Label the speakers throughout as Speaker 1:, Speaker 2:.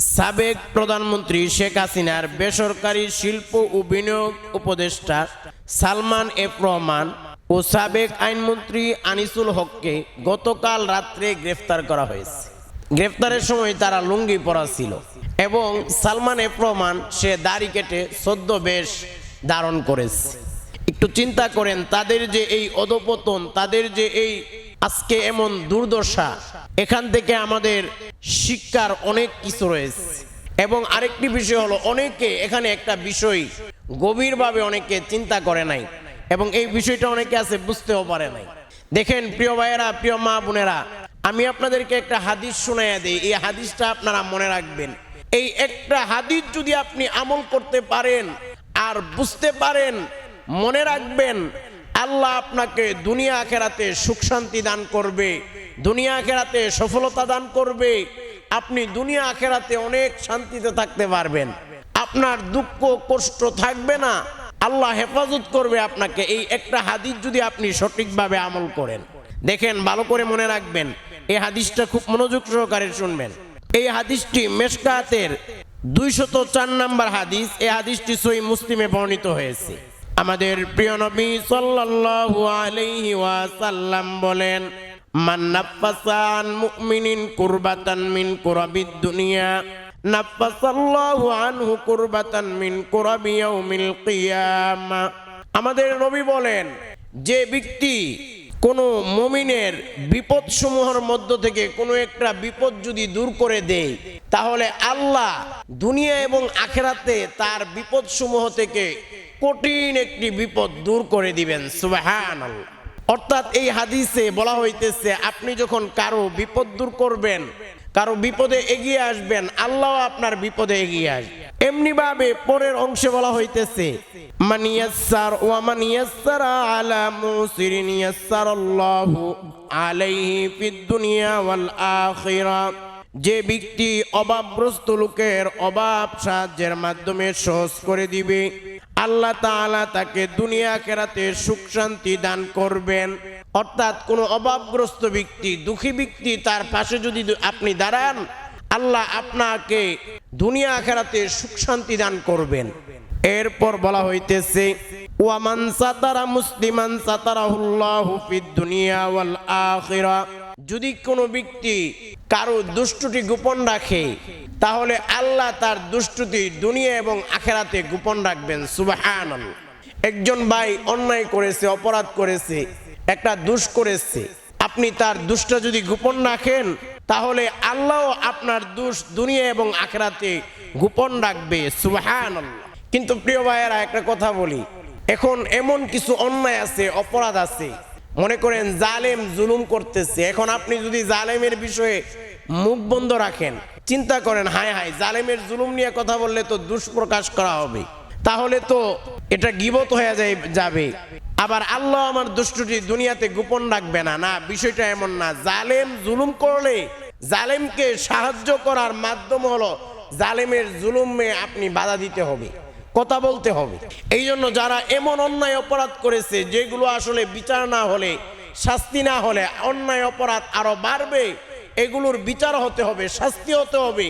Speaker 1: সাবেক প্রধানমন্ত্রী শেখ হাসিনার বেসরকারি শিল্প ও বিনিয়োগ উপদেষ্টা সালমান এফ রহমান ও সাবেক আইনমন্ত্রী আনিসুল হককে গতকাল রাত্রে গ্রেফতার করা হয়েছে। গ্রেফতারের সময় তারা লুঙ্গি পরা ছিল এবং সালমান এফ রহমান সে দাড়ি কেটে সদ্য বেশ ধারণ করেছে। একটু চিন্তা করেন, তাদের যে এই অধপতন, তাদের যে এই আজকে এমন দুর্দশা, এখান থেকে আমাদের শিক্ষার অনেক কিছু রয়েছে। এবং আরেকটি বিষয় হলো, অনেকে এখানে একটা বিষয় গভীরভাবে অনেকে চিন্তা করে নাই এবং এই বিষয়টা অনেকে আছে বুঝতেও পারে নাই। দেখেন, প্রিয় ভাইয়েরা, প্রিয় মা বোনেরা, আমি আপনাদেরকে একটা হাদিস শোনাইয়া দিই। এই হাদিসটা আপনারা মনে রাখবেন। এই একটা হাদিস যদি আপনি আমল করতে পারেন আর বুঝতে পারেন, মনে রাখবেন আল্লাহ আপনাকে দুনিয়া আখেরাতে সুখ শান্তি দান করবে, দুনিয়া আখেরাতে সফলতা দান করবে, আপনি দুনিয়া আখেরাতে অনেক শান্তিতে থাকতে পারবেন। আপনার দুঃখ, কষ্ট থাকবে না, আল্লাহ হেফাজত করবে আপনাকে। এই একটা হাদিস যদি আপনি সঠিকভাবে আমল করেন, দেখেন, ভালো করে মনে রাখবেন, এই হাদিসটা খুব মনোযোগ সহকারে শুনবেন। এই হাদিসটি মেশকাতের দুইশত চার নম্বর হাদিস, এই হাদিসটি সই মুসলিমে বর্ণিত হয়েছে। আমাদের প্রিয় নবী সাল্লাল্লাহু আলাইহি ওয়াসাল্লাম বলেন, মান নাফাসা আন মুমিনিন কুরবাতান মিন কুরাবিদ দুনিয়া, নাফাসাল্লাহু আনহু কুরবাতান মিন কুরাবি ইয়াউমিল কিয়ামা। আমাদের নবী বলেন, যে ব্যক্তি কোনো মমিনের বিপদ সমূহের মধ্য থেকে কোনো একটা বিপদ যদি দূর করে দেয়, তাহলে আল্লাহ দুনিয়া এবং আখেরাতে তার বিপদসমূহ থেকে কঠিন একটি বিপদ দূর করে দিবেন সুবাহান অর্থাৎ এই হাদিসে বলা হইতেছে, আপনি যখন কারও বিপদ দূর করবেন, কারও বিপদে এগিয়ে আসবেন, আল্লাহ আপনার বিপদে এগিয়ে আসবে। এমনি ভাবে পরের অংশে বলা হইতেছে ওয়া যে ব্যক্তি অভাবগ্রস্ত লোকের অভাব সাহায্যের মাধ্যমে সহজ করে দিবে। আল্লাহ তাআলা তাকে দুনিয়া কেরাতে সুখ শান্তি দান করবেন। অর্থাৎ কোনো অভাবগ্রস্ত ব্যক্তি, দুঃখী ব্যক্তি তার পাশে যদি আপনি দাঁড়ান, আল্লাহ আপনাকে দুনিয়া আখেরাতে সুখ শান্তি দান করবেন। এরপর বলা হইতেছে, ওয়ামান সাতারা মুসলিমান সাতারাহুল্লাহু ফিদ দুনিয়া ওয়াল আখিরা। যদি কোনো ব্যক্তি কারও দুষ্টুটি গোপন রাখে তাহলে আল্লাহ তার দুষ্টুটি দুনিয়া এবং আখেরাতে গোপন রাখবেন, সুবহানাল্লাহ। একজন ভাই অন্যায় করেছে, অপরাধ করেছে, একটা দুষ করেছে, আপনি তার দুষ্টা যদি গোপন রাখেন, তাহলে আল্লাহ আপনার দুষ দুনিয়া এবং আখেরাতে গোপন রাখবে, সুবহানাল্লাহ। কিন্তু প্রিয় ভাইয়েরা, একটা কথা বলি, এখন এমন কিছু অন্যায় আছে, অপরাধ আছে, মনে করেন জালেম জুলুম করতেছে, এখন আপনি যদি জালেমের বিষয়ে মুখ বন্ধ রাখেন চিন্তা করেন, হায় হায়, জালেমের জুলুম নিয়ে কথা বললে তো দুষ্প্রকাশ করা হবে। তাহলে তো এটা গিবত হয়ে যায়, যাবে। আবার আল্লাহ আমার দুষ্টুটি দুনিয়াতে গোপন রাখবে না। না, বিষয়টা এমন না। জালেম জুলুম করলে জালেমকে সাহায্য করার মাধ্যম হলো জালেমের জুলুমে আপনি বাধা দিতে হবে, কথা বলতে হবে। এই জন্য যারা এমন অন্যায় অপরাধ করেছে, যেগুলো আসলে বিচার না হলে, শাস্তি না হলে অন্যায় অপরাধ আরও বাড়বে। এগুলোর বিচার হতে হবে, শাস্তি হতে হবে।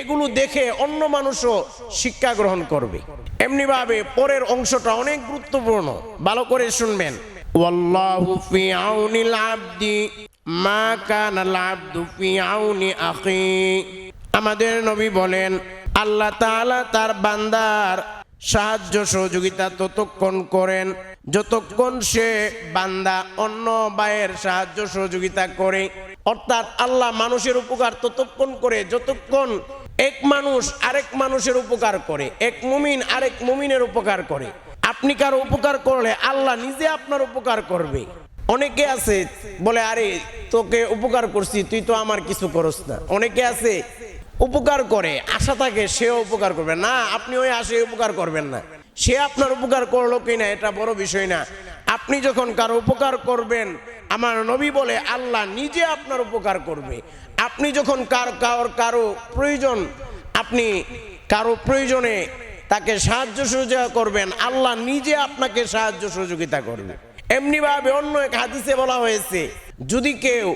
Speaker 1: এগুলো দেখে অন্য মানুষও শিক্ষা গ্রহণ করবে। এমনি ভাবে পরের অংশটা অনেক গুরুত্বপূর্ণ। ভালো করে শুনবেন। মা আউনি আমাদের নবী বলেন, আল্লাহ তার বান্দার সাহায্য সহযোগিতা ততক্ষণ করেন, যতক্ষণ সে বান্দা অন্য বায়ের সাহায্য সহযোগিতা করে অর্থাৎ আল্লাহ মানুষের উপকার ততক্ষণ করে, যতক্ষণ এক মানুষ আরেক মানুষের উপকার করে, এক মুমিন আরেক মুমিনের উপকার করে। আপনি কারও উপকার করলে আল্লাহ নিজে আপনার উপকার করবে। অনেকে আছে বলে, আরে, তোকে উপকার করছি, তুই তো আমার কিছু করস না। অনেকে আছে উপকার করে, আশা থাকে সেও উপকার করবে। না, আপনি ওই আশে উপকার করবেন না। সে আপনার উপকার করল কিনা, এটা বড় বিষয় না। আপনি যখন কারও উপকার করবেন, আমার নবী বলে, আল্লাহ নিজে আপনার উপকার করবে। আপনি যখন কার কারোর কারও প্রয়োজন, আপনি কারও প্রয়োজনে তাকে সাহায্য সহযোগিতা করবেন, আল্লাহ নিজে আপনাকে সাহায্য সহযোগিতা করবে। এমনি ভাবে অন্য এক হাদিসে বলা হয়েছে, যদি কেউ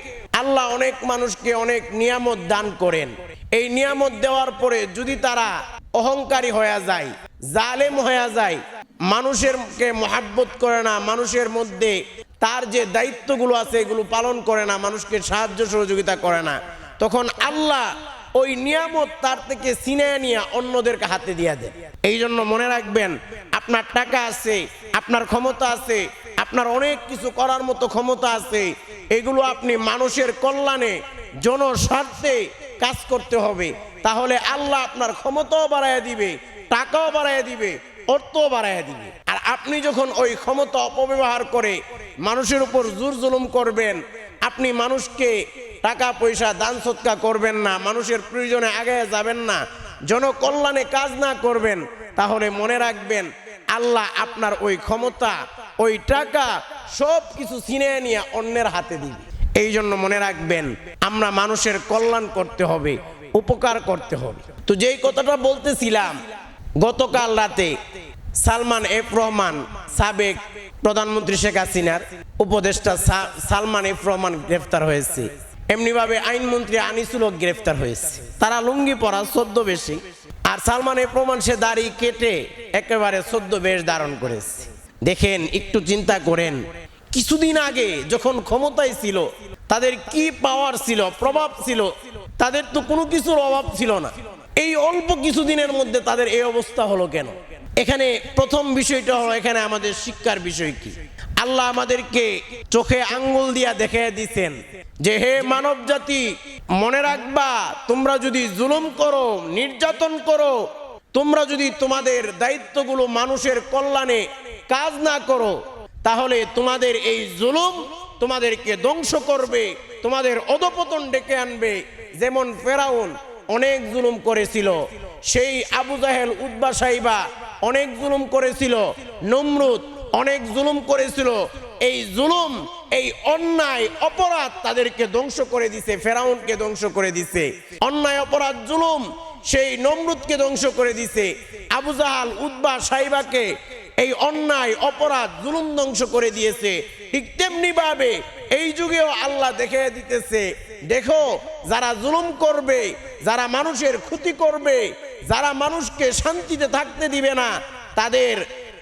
Speaker 1: আল্লাহ অনেক মানুষকে অনেক নিয়ামত দান করেন, এই নিয়ামত দেওয়ার পরে যদি তারা অহংকারী হয়ে যায়, জালেম হয়ে যায় মানুষেরকে মহাব্বত করে না, মানুষের মধ্যে তার যে দায়িত্বগুলো আছে এগুলো পালন করে না, মানুষকে সাহায্য সহযোগিতা করে না। তখন আল্লাহ ওই নিয়ামত তার থেকে সিনে নিয়ে অন্যদেরকে হাতে দিয়ে দেন। এই জন্য মনে রাখবেন, আপনার টাকা আছে, আপনার ক্ষমতা আছে, আপনার অনেক কিছু করার মতো ক্ষমতা আছে, এগুলো আপনি মানুষের কল্যাণে, জনস্বার্থে কাজ করতে হবে। তাহলে আল্লাহ আপনার ক্ষমতাও বাড়াইয়া দিবে, টাকাও বাড়াইয়া দিবে অর্থও বাড়াইয়া দিবে। আর আপনি যখন ওই ক্ষমতা অপব্যবহার করে মানুষের উপর জোর জুলুম করবেন, আপনি মানুষকে টাকা, পয়সা, দান সৎকা করবেন না, মানুষের প্রয়োজনে আগে যাবেন না, জনকল্যাণে কাজ না করবেন, তাহলে মনে রাখবেন, আল্লাহ আপনার ওই ক্ষমতা, ওই টাকা সব কিছু ছিনে নিয়ে অন্যের হাতে দিবে। এই জন্য মনে রাখবেন, আমরা মানুষের কল্যাণ করতে হবে, উপকার করতে হবে। তো যেই কথাটা বলতেছিলাম গতকাল রাতে সালমান এফ রহমান সাবেক প্রধানমন্ত্রী শেখ হাসিনার উপদেষ্টা সালমান এফ রহমান গ্রেফতার হয়েছে। এমনিভাবে আইনমন্ত্রী আনিসুলও গ্রেফতার হয়েছে। তারা লুঙ্গি পরা সদ্য বেশি আর সালমান এফ রহমান সে দাড়ি কেটে একেবারে সদ্য বেশ ধারণ করেছে। দেখেন, একটু চিন্তা করেন, কিছুদিন আগে যখন ক্ষমতায় ছিল, তাদের কি পাওয়ার ছিল, প্রভাব ছিল, তাদের তো কোনো কিছুর অভাব ছিল না। এই অল্প কিছুদিনের মধ্যে তাদের এই অবস্থা হলো কেন? এখানে প্রথম বিষয়টা হলো, এখানে আমাদের শিক্ষার বিষয় কি? আল্লাহ আমাদেরকে চোখে আঙ্গুল দিয়া দেখে দিছেন যে, হে মানব জাতি মনে রাখবা, তোমরা যদি জুলুম করো, নির্যাতন করো, তোমরা যদি তোমাদের দায়িত্বগুলো মানুষের কল্যাণে কাজ না করো, তাহলে তোমাদের এই জুলুম তোমাদেরকে ধ্বংস করবে, তোমাদের অধপতন ডেকে আনবে। যেমন ফেরাউন অনেক জুলুম করেছিল। সেই আবু জাহেল উদ্বা সাইবা অনেক জুলুম করেছিল। নমরুদ অনেক জুলুম করেছিল। এই জুলুম, এই অন্যায়, অপরাধ তাদেরকে ধ্বংস করে দিছে, ফেরাউনকে ধ্বংস করে দিছে। অন্যায়, অপরাধ, জুলুম, সেই নমরুদকে ধ্বংস করে দিছে। আবু জাহাল উদ্বা সাইবাকে এই অন্যায়, অপরাধ, জুলুম ধ্বংস করে দিয়েছে। ঠিক তেমনি ভাবে এই যুগেও আল্লাহ দেখে দিতেছে দেখো, যারা জুলুম করবে, যারা মানুষের ক্ষতি করবে, যারা মানুষকে শান্তিতে থাকতে দিবে না, তাদের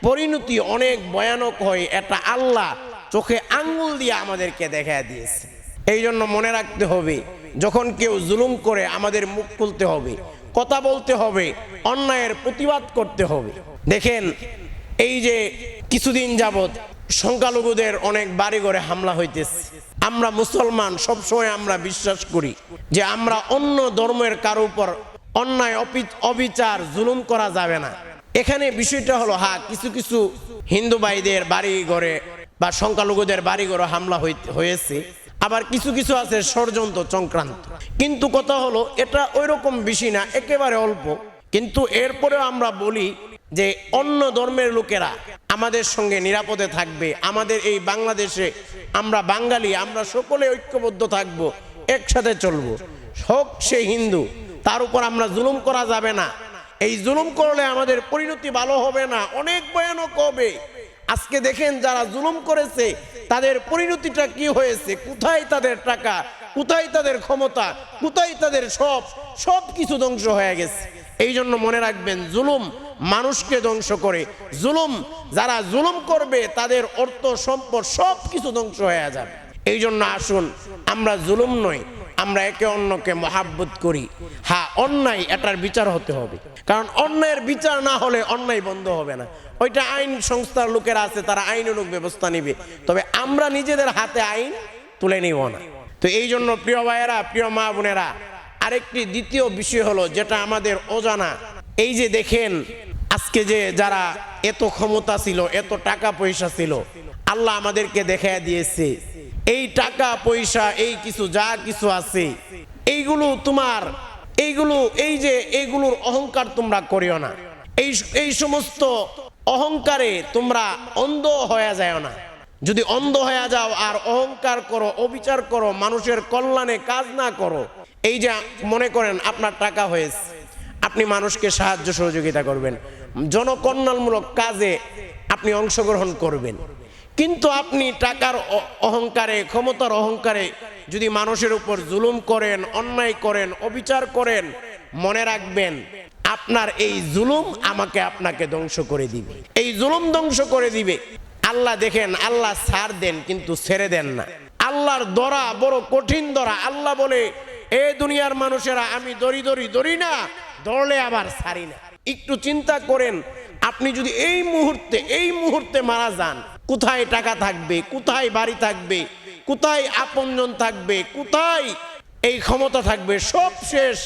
Speaker 1: পরিণতি অনেক ভয়ানক হয়। এটা আল্লাহ চোখে আঙ্গুল দিয়ে আমাদেরকে দেখা দিয়েছে। এই জন্য মনে রাখতে হবে, যখন কেউ জুলুম করে, আমাদের মুখ খুলতে হবে, কথা বলতে হবে, অন্যায়ের প্রতিবাদ করতে হবে। দেখেন এই যে কিছুদিন যাবৎ সংখ্যালঘুদের অনেক বাড়ি ঘরে হামলা হইতেছে। আমরা মুসলমান, সবসময় আমরা বিশ্বাস করি যে আমরা অন্য ধর্মের কারও উপর অন্যায় অবিচার, জুলুম করা যাবে না। এখানে বিষয়টা হলো হা কিছু কিছু হিন্দু ভাইদের বাড়ি ঘরে বা সংখ্যালঘুদের বাড়ি ঘরে হামলা হয়েছে। আবার কিছু কিছু আছে ষড়যন্ত্র সংক্রান্ত কিন্তু কথা হলো, এটা ওই রকম বেশি না, একেবারে অল্প। কিন্তু এরপরেও আমরা বলি যে অন্য ধর্মের লোকেরা আমাদের সঙ্গে নিরাপদে থাকবে, আমাদের এই বাংলাদেশে আমরা বাঙালি, আমরা সকলে ঐক্যবদ্ধ থাকব, একসাথে চলবো। হোক সে হিন্দু, তার উপর আমরা জুলুম করা যাবে না। এই জুলুম করলে আমাদের পরিণতি ভালো হবে না, অনেক ভয়ানক হবে। আজকে দেখেন যারা জুলুম করেছে, তাদের পরিণতিটা কি হয়েছে? কোথায় তাদের টাকা? কোথায় তাদের ক্ষমতা? কোথায় তাদের সব? সব কিছু ধ্বংস হয়ে গেছে। এই জন্য মনে রাখবেন, জুলুম মানুষকে ধ্বংস করে। জুলুম, যারা জুলুম করবে, তাদের অর্থ, সম্পদ সব কিছু ধ্বংস হয়ে যাবে। এই জন্য আসুন, আমরা জুলুম নই, আমরা একে অন্যকে মহাব্বত করি। হ্যাঁ অন্যায়, এটার বিচার হতে হবে। কারণ অন্যায়ের বিচার না হলে অন্যায় বন্ধ হবে না। ওইটা আইন সংস্থার লোকেরা আছে, তারা আইনানুগ ব্যবস্থা নেবে। তবে আমরা নিজেদের হাতে আইন তুলে নিব না। তো এই জন্য প্রিয় ভাইয়েরা, প্রিয় মা বোনেরা, আরেকটি দ্বিতীয় বিষয় হলো, যেটা আমাদের অজানা। এই যে দেখেন আজকে যে যারা এত ক্ষমতা ছিল, এত টাকা পয়সা ছিল, আল্লাহ আমাদেরকে দেখা দিয়েছে। এই টাকা, পয়সা, এই কিছু, যা কিছু আছে, এইগুলো তোমার, এইগুলো, এই যে এইগুলোর অহংকার তোমরা করিও না। এই এই সমস্ত অহংকারে তোমরা অন্ধ হয়ে যায় না। যদি অন্ধ হয়ে যাও আর অহংকার করো, অবিচার করো, মানুষের কল্যাণে কাজ না করো, এই যে মনে করেন আপনার টাকা হয়েছে, আপনি মানুষকে সাহায্য সহযোগিতা করবেন। জনকল্যাণমূলক কাজে আপনি অংশগ্রহণ করবেন। কিন্তু আপনি টাকার অহংকারে, ক্ষমতার অহংকারে যদি মানুষের উপর জুলুম করেন, অন্যায় করেন, অবিচার করেন, মনে রাখবেন, আপনার এই জুলুম আমাকে আপনাকে ধ্বংস করে দিবে। এই জুলুম ধ্বংস করে দিবে। আল্লাহ দেখেন, আল্লাহ ছাড় দেন, কিন্তু ছেড়ে দেন না। আল্লাহর দরা বড় কঠিন দরা। আল্লাহ বলে, এ দুনিয়ার মানুষেরা, আমি দড়ি দড়ি দড়ি না, দৌড়লে আবার ছাড়ি না। একটু চিন্তা করেন, আপনি যদি এই মুহূর্তে এই মুহূর্তে মারা যান, কোথায় টাকা থাকবে, কোথায় বাড়ি থাকবে, কোথায় আপনজন থাকবে, কোথায় এই ক্ষমতা থাকবে, সব শেষ।